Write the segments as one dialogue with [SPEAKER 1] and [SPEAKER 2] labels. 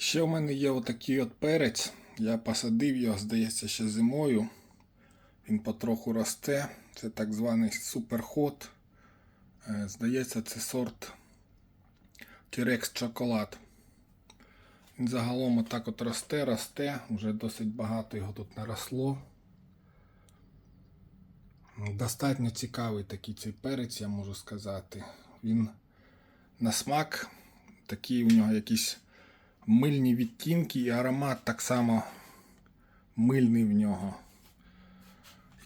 [SPEAKER 1] Ще в мене є отакий от перець. Я посадив його, здається, ще зимою. Він потроху росте. Це так званий суперход. Е, Здається, це сорт T-Rex Chocolate. Він загалом отак от росте, росте. Уже досить багато його тут наросло. Достатньо цікавий такий цей перець, я можу сказати. Він на смак, такий у нього якісь мильні відтінки, і аромат так само мильний в нього.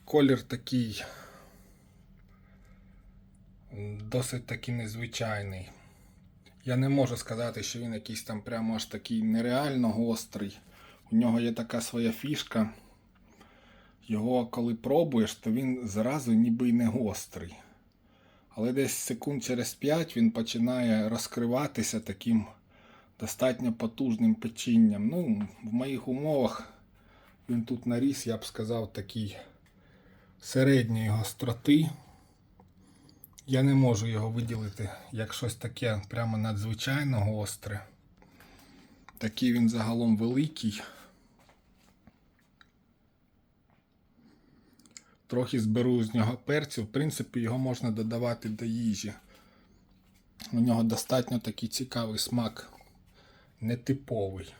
[SPEAKER 1] Колір такий досить таки незвичайний. Я не можу сказати, що він якийсь там прямо аж такий нереально гострий. У нього є така своя фішка. Його коли пробуєш, то він зразу ніби й не гострий. Але десь секунд через 5 він починає розкриватися таким достатньо потужним печінням. Ну, в моїх умовах він тут наріс, я б сказав, такий середньої гостроти. Я не можу його виділити як щось таке прямо надзвичайно гостре. Такий він загалом великий. Трохи зберу з нього перцю. В принципі, його можна додавати до їжі. У нього достатньо такий цікавий смак, нетиповий.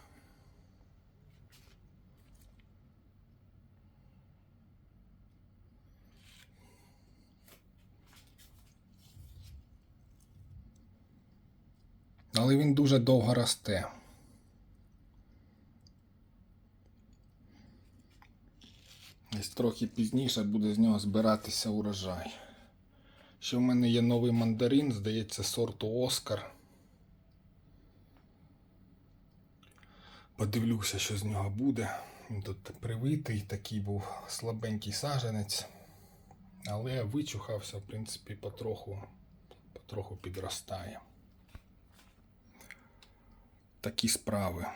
[SPEAKER 1] Але він дуже довго росте. Десь трохи пізніше буде з нього збиратися урожай. Ще в мене є новий мандарин, здається, сорту Оскар. Подивлюся, що з нього буде. Він тут привитий, такий був слабенький саженець. Але вичухався, в принципі, потроху, потроху підростає. Такі справи.